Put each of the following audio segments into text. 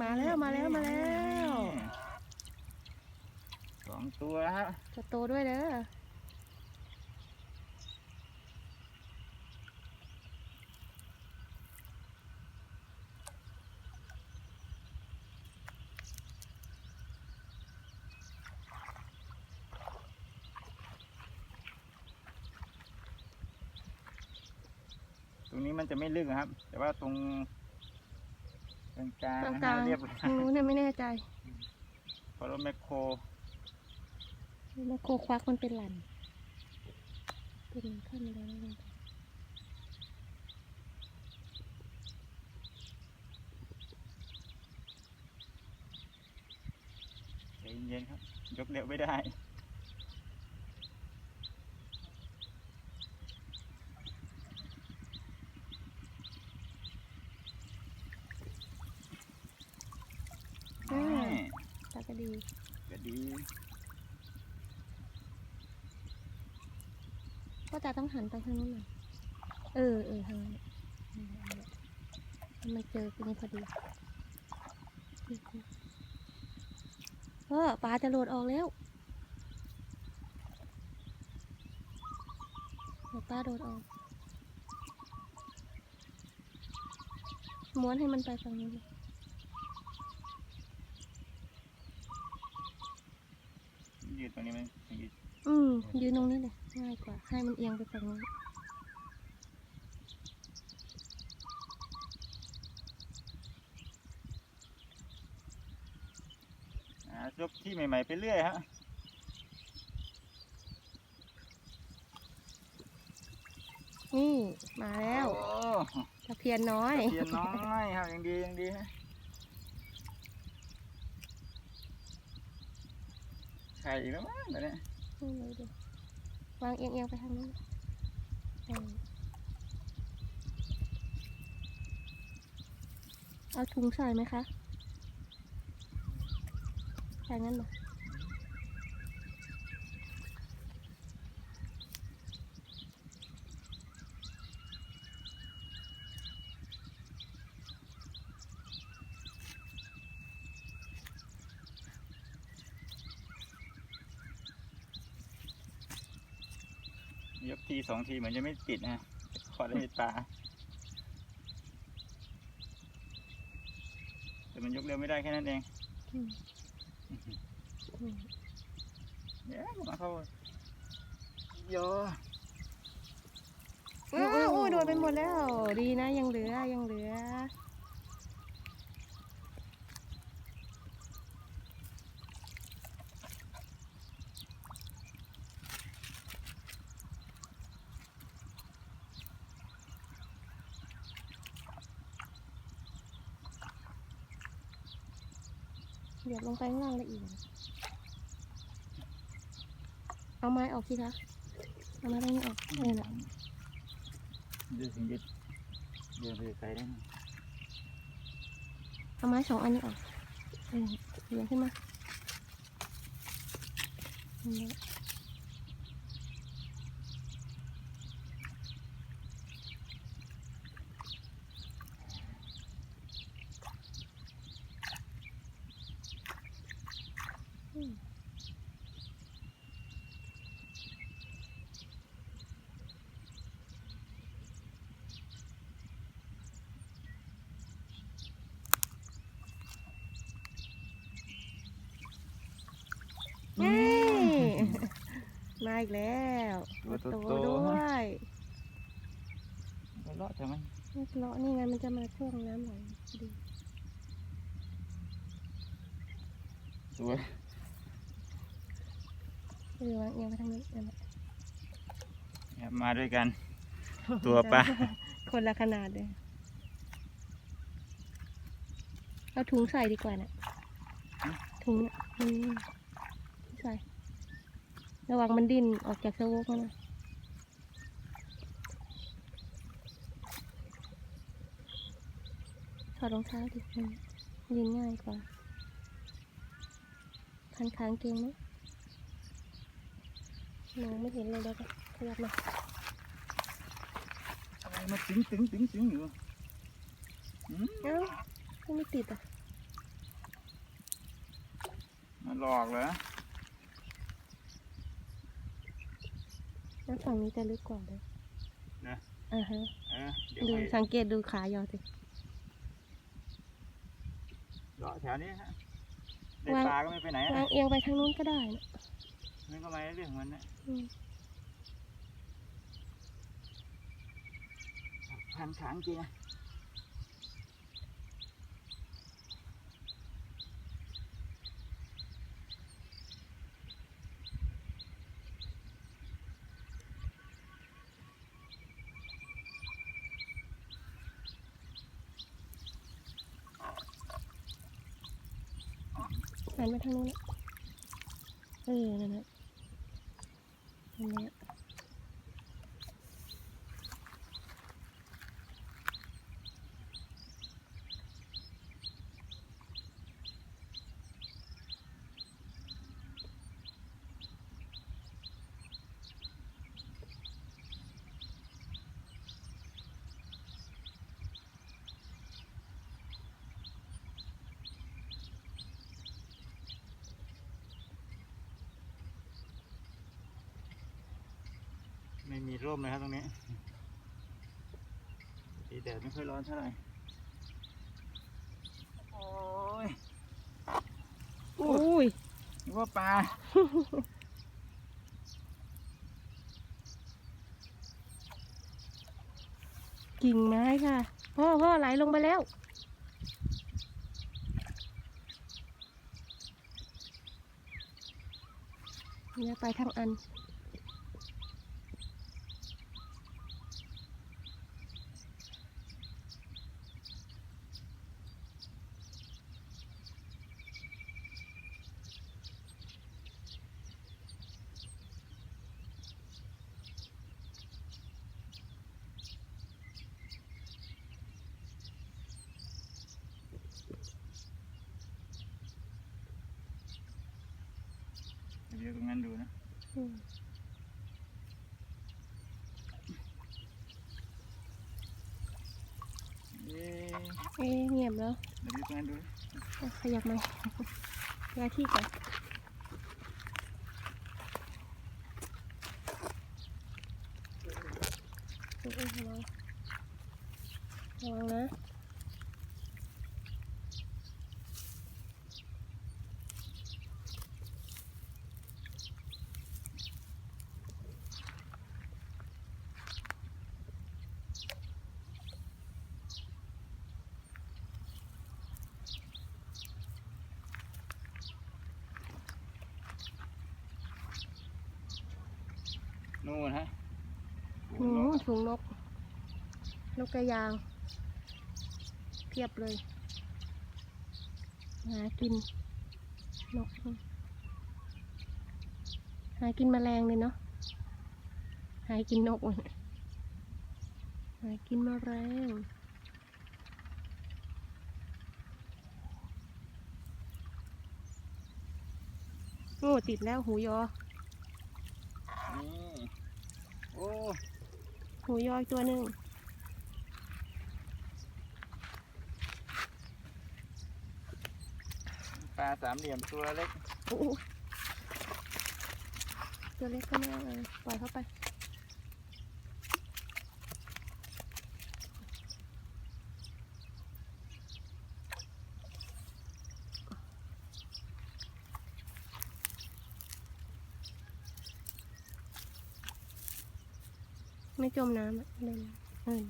มาแล้วมาแล้วมาแล้วสองตัวแล้วครับจะโตด้วยเด้อตรงนี้มันจะไม่ลึกนะครับ แต่ว่าตรง กลางกลางตรงๆกลางเรียบทางนู้นเนี่ยไม่แน่ใจเพราะรถแมคโครแม่โคควักมันเป็นหลันเป็นขั้นแล้วลงไปใจเย็นๆครับ ยกเร็วไม่ได้นี่ ตากระดีก็ดีก็จะต้องหันไปทางนู้นหน่อยเออเออทางนั้นแหละนั่นแหละมันเจอกันนี้พอดีเออปลาจะโหลดออกแล้วเดี๋ยวปลาโดดออกม้วนให้มันไปฝั่งนี้นเลย ยืนตรงนี้มันยืนอืมยืนตรงนี้เลยง่ายกว่า ให้มันเอียงไปฝั่งนู้นอ่ายกที่ใหม่ ๆ ไปเรื่อยฮะนี่ มาแล้วโอ้ตะเพียนน้อยเทียนน้อยครับยังดียังดีฮะ ไข่อีกแล้วมั้งตอนเนี้ยนี่เลยวางเอียงๆไปทางนู้นเออเอาถุงใส่ไหมคะใส่งั้นเหรอ ยกทีสองทีเหมือนจะไม่ติดนะขอได้ตา แต่มันยกเร็วไม่ได้แค่นั้นเองอืมอืมเดี๋ยวมาเข้าโยอ้าวโอ้ยโดนไปหมดแล้ว ดีนะยังเหลือยังเหลือ เดี๋ยวลงไปข้างล่างได้อีกเอาไม้ออกสิคะเอาไม้ตรงนี้ออกเออน่ะเดี๋ยวถึงจะเดินไปไกลได้นะเอาไม้สองอันนี้ออกเออเหยียงขึ้นมานั่นแหละอืมเย้มา อีกแล้วตัวโตโตด้วยๆก็เลาะใช่ไหมไม่เลาะนี่ไงมันจะมาช่วงน้ำไหลพอดีสวยหรือว่าเอียงไปทางนี้นั่นแหละครับมาด้วยกัน ตัวปลาคนละขนาดเลย เอาถุงใส่ดีกว่าน่ะถุงน่ะนี่ใส่ ระวังมันดิ้นออกจากสะโวกนะถอดรองเท้าดิมันดิ้นง่ายกว่าคันค้างเกงไหมมองไม่เห็นเลยแล้วก็ขยับมาอะไรมาตึงตึงตึงตึงอยู่อืมเอ้าก็ไม่ติดอะมาหลอกเหรอ แล้วฝั่งนี้จะลึกกว่าเลยนะอ่าฮะเออเดี๋ยวดูให้สังเกตดูขายอสิ เลาะแถวนี้ฮะในวาง ปลาก็ไม่ไปไหนวางเอียงไปทางนู้นก็ได้นะนี่ก็มาเรื่องของมันนะอืมพันขางจริงอะ หันไปทางนู้นนะเออนั่นแหละตรงนี้ ไม่มีร่มเลยครับตรงนี้ดีแดดไม่ค่อยร้อนเท่าไหร่ โอ้ยอุ้ยนึกว่าปลา กิ่งไม้ค่ะ พ่อพ่อไหลลงไปแล้ว เนี่ยไปทางอัน เดี๋ยวตรงนั้นดูนะอืมเอ๊ะเอ๊ะเงียบแล้วเดี๋ยวดูตรงนั้นดูอะขยับมาย้ายที่ก่อนเอ๊ะระวังระวังนะ นู่นฮะ หนู ฝูงนก นกกระยาง เพียบเลย หากินนก หากินแมลงเลยเนาะ หากินนก หากินแมลงโอ้ติดแล้วหูยอ โอ้ หูยออีกตัวหนึ่งปลาสามเหลี่ยมตัวเล็กโอ้โหตัวเล็กก็ไม่เอาเลยปล่อยเข้าไป ม่จมน้ำอะเล่นเออ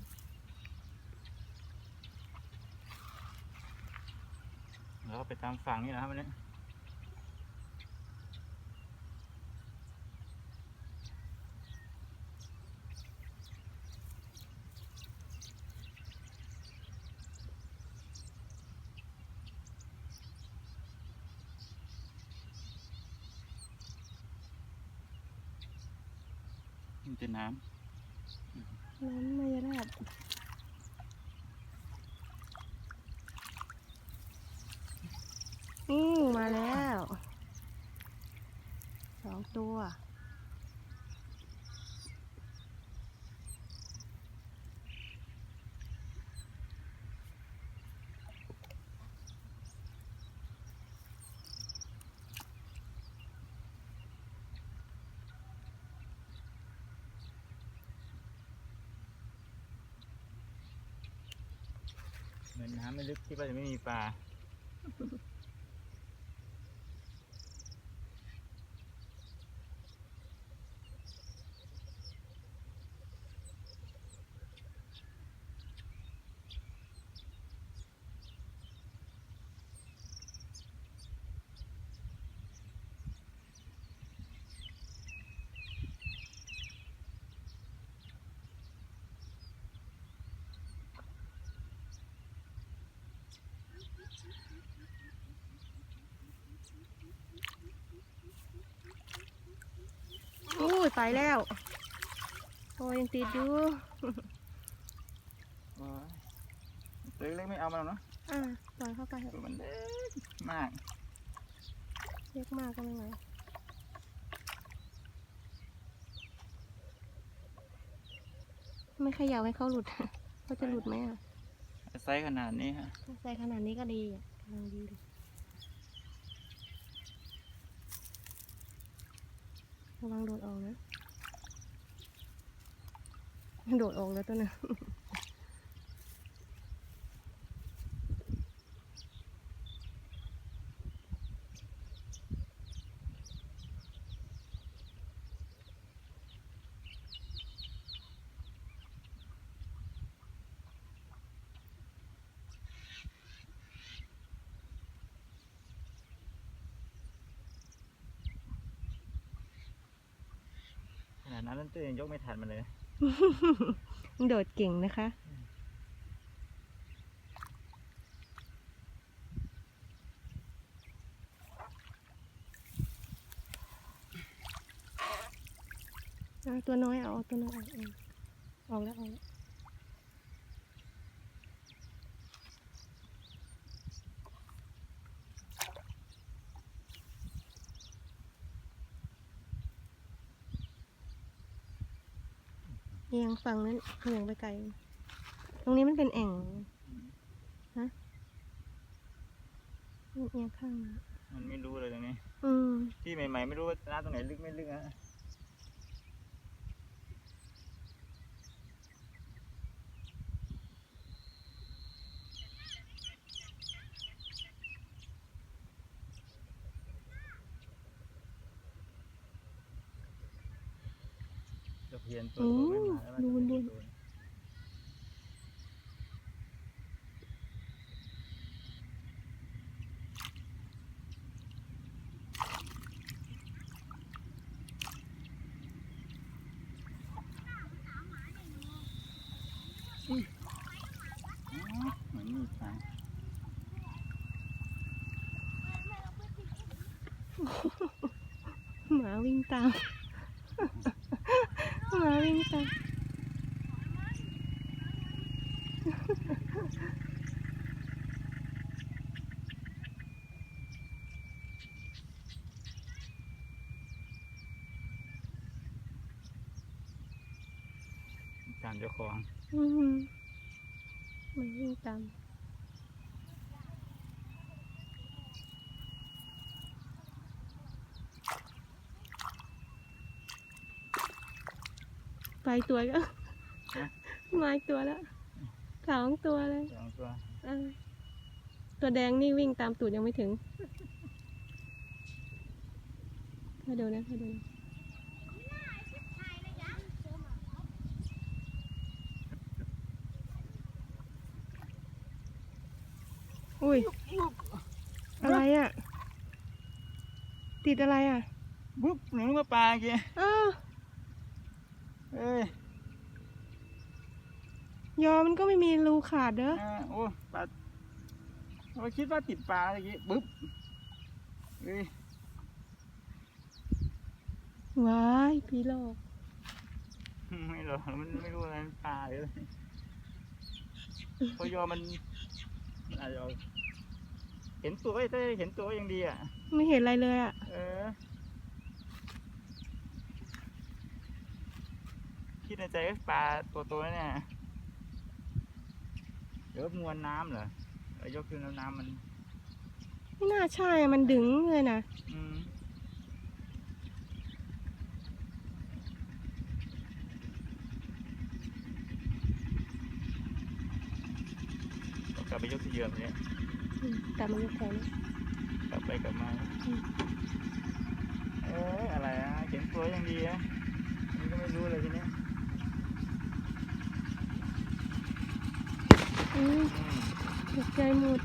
แล้วก็ไปตามฝั่งนี่นะครับวันนี้มันจะน้ น้ำมายาลาบอืมมาแล้ว สองตัว เหมือนน้ำไม่ลึกที่ว่าจะไม่มีปลา อุ้ยไปแล้ว โอ้ยยังติดอยู่โอ้ยตัวเล็กๆไม่เอามาหรอกเนาะอ่าปล่อยเข้าไปเถตัวอะมันเล็กมาก เล็กมากก็ไม่ไหวไม่เขย่าให้เขาหลุดเขาจะหลุดไหมอะไซส์ขนาดนี้ฮะใส่ขนาดนี้ก็ดีอะกำลังดีเลยระวังโดดออกนะ โดดออกแล้วตัวน่ะขนาดนั้นตัวยังยกไม่ทันมันเลย โดดเก่งนะคะตัวน้อยเอาเอาตัวน้อยเอาเองออกแล้วออกแล้ว อียงฝั่งนั้นเอียงไปไกล ตรงนี้มันเป็นแอ่งฮะมันเอียงข้างนะมันไม่รู้เลยตรงนี้ อืมที่ใหม่ๆไม่รู้ว่าน้ำตรงไหนลึกไม่ลึกฮะ ตะเพียนตัวไม่มาแล้วมันดูมันดูเหมือนมีปลาหมาวิ่งตาม หมาวิ่งตาม ตามเจ้า ของอืมหมาวิ่งตามไปตัวก็มาอีกตัวแล้วสองตัวเลยสองตัวเออตัวแดงนี่วิ่งตามตูดยังไม่ถึงมาดูนะมาดูนะอุ้ย อะไรอะ ติดอะไรอะบุ๊บหนูก็ปลาเกี้อ้าวเอ้ยยอมันก็ไม่มีรูขาดเด้ออ่าโอ้ปลาเราคิดว่าติดปลาอะไรกี้บุ๊บเอ้ยว้ายพี่โลกไม่หรอกมันไม่รู้อะไรมันปลาเลยพอยอมันมันอาจจะเอาเห็นตัวก็ได้เห็นตัวก็ยังดีอะ ไม่เห็นอะไรเลยอะ เออ คิดในใจก็ปลาตัวโตแน่เดี๋ยวมวลน้ำเหรอเอายกขึ้นแล้วน้ำมัน ไม่น่าใช่อะมันดึงเลยนะ อืมกลับไปยกที่เดิมเนี่ยอืมกลับมายกแขนกลั บไปกลับมาอืมเอ๊ะอะไรอะเขียนตัวยังดีอะนี่ก็ไม่รู้เลยทีเนี้ยอืมอืมตกใจหมด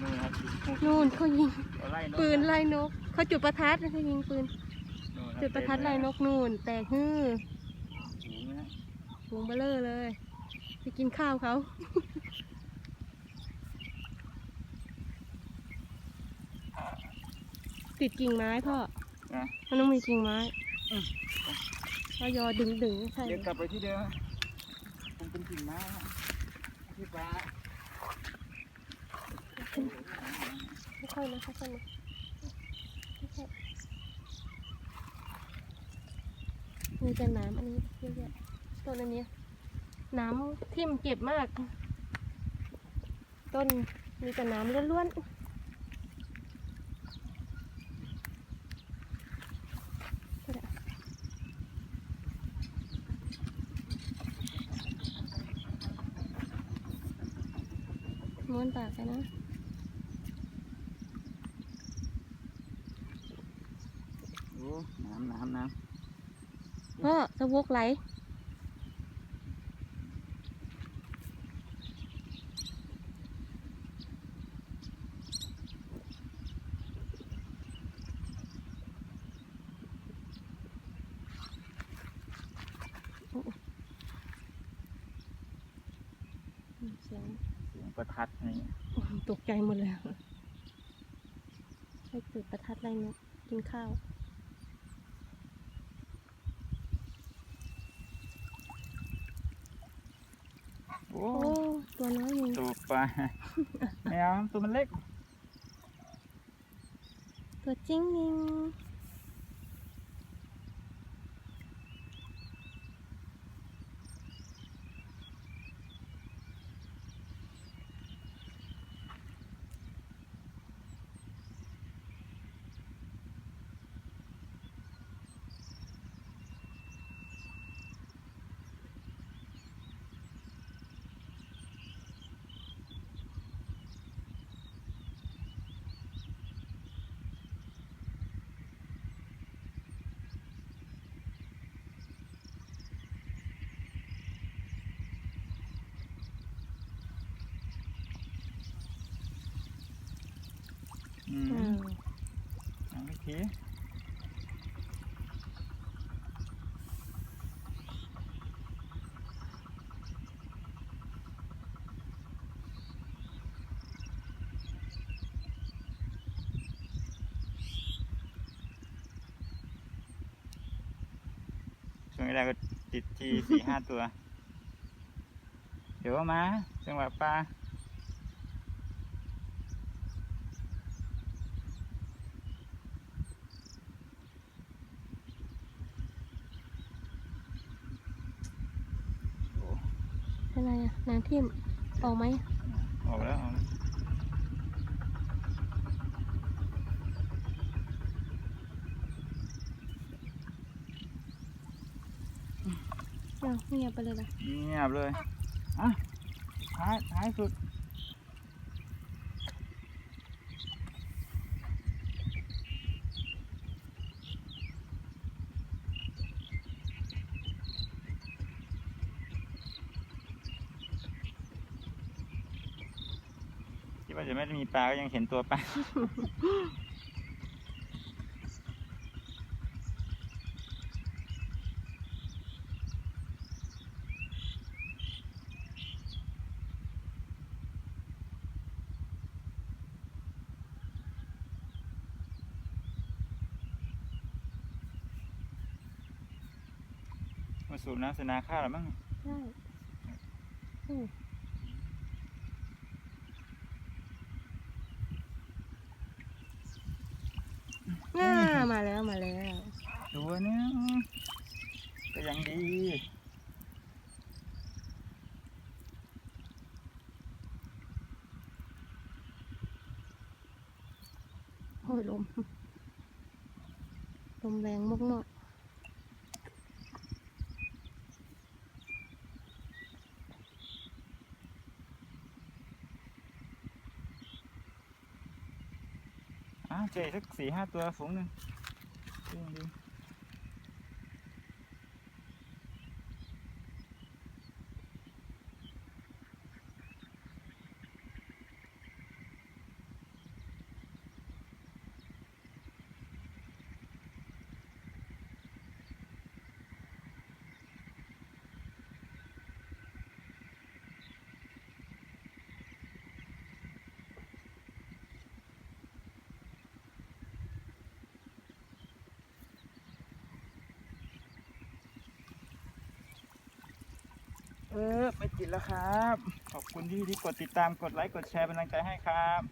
นู่นครับหมุดนู่นเขายิงเขาไล่นกปืนไล่นกเขาจุดประทัดเขายิงปืน นู่นคบจุดประทัดไล่นกนู่น แตกฮือสูงนะสูงเบลเลอร์เลย ไปกินข้าวเขา ติดกิ่งไม้พ่อนะ มันต้องมีกิ่งไม้อืมก็ยอดึงดึงๆใช่เดี๋ยวกลับไปที่เดิมคงเป็นกิ่งไม้อะที่ปลาไม่ค่อยนะค่อยๆนะไม่ใช่มีแต่น้ำอันนี้เยอะแยะต้นอันเนี้ยน้ำทิ่มเจ็บมาก ต้นมีแต่น้ำล้วนๆ ม้วนปากไปนะโอ้น้ำน้ำน้พ่อสะวกไหล โอ้โอ้อืมเสียงำเสียงประทัดอะไรเงี้ย โอ้ยตกใจหมดเลยให้จุดประทัดไล่นกกินข้าว โอ้โอ้ตัวน้อยหนึ่งตัวปลาไม่เอาตัวมันเล็ก ตัวจิ้งนิง เอาอีกทีช่วงแรกก็ติดทีสี่ห้าตัว เดี๋ยวก็มาจังหวะปลา เป็นไรอะน้ำทิ่มออกไหมออกแล้วออกแล้วอ้าวเงียบไปเลยล่ะเงียบเลยอะท้ายท้ายสุด ดว่าจะไม่ได้มีปลาก็ยังเห็นตัวปลามาสูบน้ำเสนาข้าวหรือมั้งใช่อืม ง่ามาแล้วมาแล้ว ตัวเนี้ยก็ยังดี โอ้ยลม ลมแรงมากๆ อะ เจอสักสี่ห้าตัวฝูงหนึ่งดึงดึง เออไม่ติดแล้วครับ ขอบคุณที่ที่กดติดตามกดไลค์กดแชร์เป็นกำลังใจให้ครับ